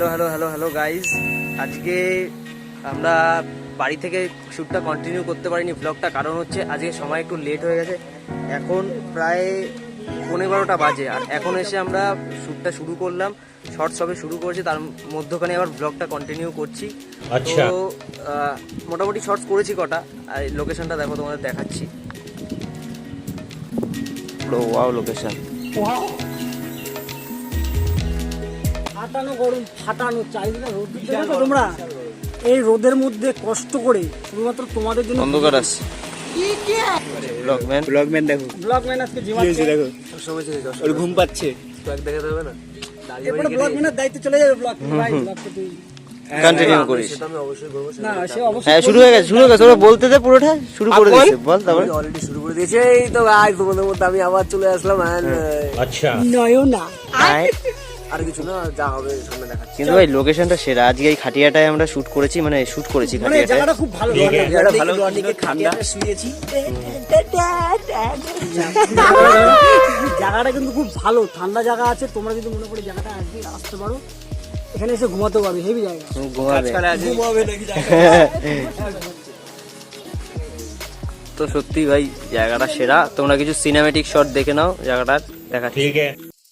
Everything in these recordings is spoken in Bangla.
Hello hello hello hello guys আজকে আমরা বাড়ি থেকে শ্যুটটা কন্টিনিউ করতে পারিনি ব্লগটা কারণ হচ্ছে আজকে সময় একটু লেট হয়ে গেছে। এখন প্রায় পনেরো বারোটা বাজে আর এখন এসে আমরা শ্যুটটা শুরু করলাম শর্ট সবে শুরু করেছি তার মধ্যখানে আবার ব্লগটা কন্টিনিউ করছি। আচ্ছা। তো মোটামুটি শর্টস করেছি কটা আর লোকেশনটা দেখো তোমাদের দেখাচ্ছি। পুরো ওয়াও লোকেশন ফাটানো গরম ফাটানো চারিদিকে না তোমরা এই রোদের মধ্যে কষ্ট করে শুধুমাত্র তোমাদের জন্য অন্ধকার আসছে না? অবশ্যই হ্যাঁ, শুরু হয়ে গেছে শুরু হয়ে গেছে। বলতে শুরু করে অলরেডি শুরু করে দিয়েছে এই তো আমি আবার চলে আসলাম আচ্ছা। নয়না। আর কিছু না যা হবে সামনে দেখাচ্ছি। কিন্তু ভাই লোকেশনটা সেরা। আজকে এই খাটিয়াটায় আমরা শুট করেছি মানে শুট করেছি মানে খাটিয়াটা জায়গাটা খুব ভালো। জায়গাটা ভালো ঠান্ডা। শুয়েছি। জায়গাটা কিন্তু খুব ভালো ঠান্ডা জায়গা আছে। তোমরা যদি মনে করে জায়গাটা আসবে আসতে পারো। এখানে এসে ঘুমাতে পারবে হেভি জায়গা ঘুমাবে। তো সত্যি ভাই জায়গাটা সেরা। তোমরা কিছু সিনেমেটিক শট দেখে নাও জায়গাটার দেখা ঠিক আছে।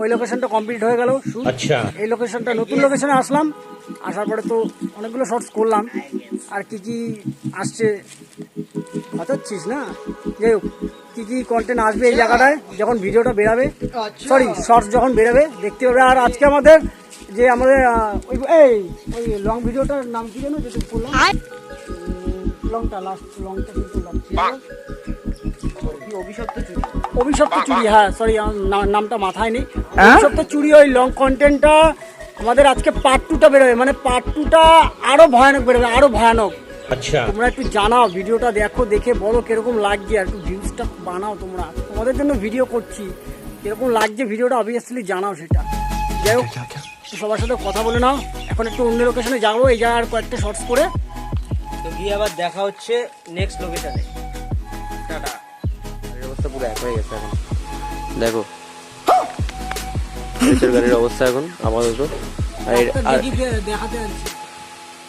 ওই লোকেশনটা কমপ্লিট হয়ে গেল। আচ্ছা। এই লোকেশনটা নতুন লোকেশনে আসলাম। আসার পরে তো অনেকগুলো শর্টস করলাম। আর কি কি আসছে হাতাচ্ছিস না? যাই হোক কী কী কন্টেন্ট আসবে এই জায়গাটায় যখন ভিডিওটা বেরাবে সরি শর্টস যখন বেরাবে দেখতে পাবে আর আজকে আমাদের যে আমাদের ওই এই ওই লং ভিডিওটার নাম কি যেন যেটা করলাম? লংটা লাস্ট লংটা কিন্তু অভিশপ্ত চুরি। অভিশপ্ত চুরি হ্যাঁ সরি নামটা মাথায় নেই। হ্যাঁ? সবটা চুরি ওই লং কন্টেন্টটা আমাদের আজকে পার্ট টুটা বেরোবে মানে পার্ট টুটা আরও ভয়ানক বেরোবে আরও ভয়ানক। আচ্ছা। তোমরা একটু জানাও ভিডিওটা দেখো দেখে বলো কীরকম লাগছে আর একটু ভিউজটা বানাও তোমরা। তোমাদের জন্য ভিডিও করছি। কীরকম লাগছে ভিডিওটা অবভিয়াসলি জানাও সেটা। যাই হোক সবার সাথে কথা বলে নাও। এখন একটু অন্য লোকেশনে যাব এই জায়গার কয়েকটা শর্টস করে। তো গিয়ে আবার দেখা হচ্ছে নেক্সট লোকেশনে টাটা। পুরো এক হয়ে গেছে এখন। দেখো রেসের গাড়ির অবস্থা এখন আপাতত।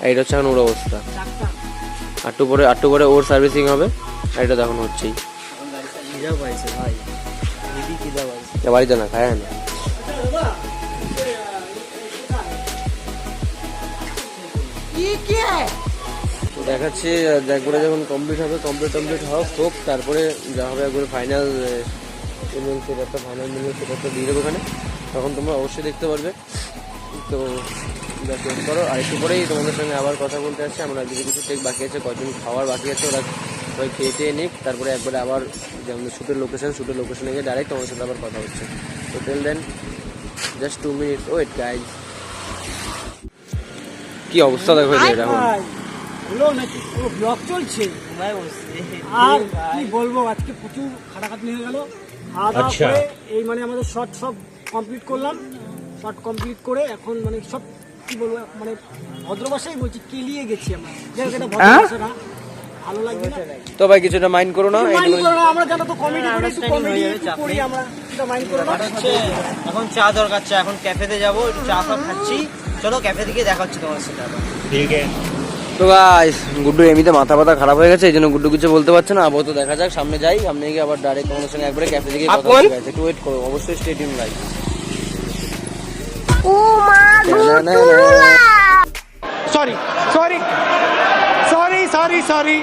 আর এটা হচ্ছে এখন ওর অবস্থা। আটটু পরে আটটু পরে ওর সার্ভিসিং হবে আর এটা তখন হচ্ছেই। বাড়িতে না খায় না। দেখাচ্ছি একবারে যখন কমপ্লিট হবে কমপ্লিট কমপ্লিট হোক হোক তারপরে যা হবে একবারে ফাইনাল সেটা ফাইনাল মিলে সেটা দিয়ে দেবো ওখানে। তখন তোমরা অবশ্যই দেখতে পারবে। তো করো আর একটু পরেই তোমাদের সঙ্গে আবার কথা বলতে আসছে। আমরা কিছু কিছু টেক বাকি আছে কজন খাওয়ার বাকি আছে ওরা সবাই খেয়ে টেয়ে নিক। তারপরে একবারে আবার যে আমাদের শ্যুটের লোকেশন শ্যুটের লোকেশনে গিয়ে ডাইরেক্ট তোমাদের সাথে আবার কথা হচ্ছে। তো tell then just two minute wait guys কি অবস্থা দেখো এটা এখন হলো নাকি? পুরো ব্লগ চলছে। আর কি বলব আজকে প্রচুর খাটাখাটনি হয়ে গেল। আচ্ছা। এই মানে আমাদের শর্ট সব কমপ্লিট করলাম। শর্ট কমপ্লিট করে এখন মানে সব কি বলব মানে ভদ্রভাষাই বলছি কেলিয়ে গেছি আমরা। যাই হ্যাঁ? ভালো লাগবে তো ভাই কিছুটা মাইন্ড করো না মাইন্ড করো না আমরা জানো তো কমেডি হ্যাঁ, করি একটু কমেডি করি আমরা কিছুটা মাইন্ড করো না। এখন চা দরকার চা এখন ক্যাফেতে যাব একটু চা ফা খাচ্ছি। চলো ক্যাফে থেকে দেখা হচ্ছে তোমার সাথে ঠিক। আছে তো গাইস গুড্ডু এমনিতে মাথা পাতা খারাপ হয়ে গেছে এই জন্য গুড্ডু কিছু বলতে পারছে না। আপাতত দেখা যাক সামনে যাই। সামনে গিয়ে আবার ডাইরেক্ট আমার সঙ্গে একবারে ক্যাফে থেকে কথা বলতে একটু ওয়েট করো অবশ্যই স্টেডিয়াম লাইভ ও মা সরি সরি সরি সরি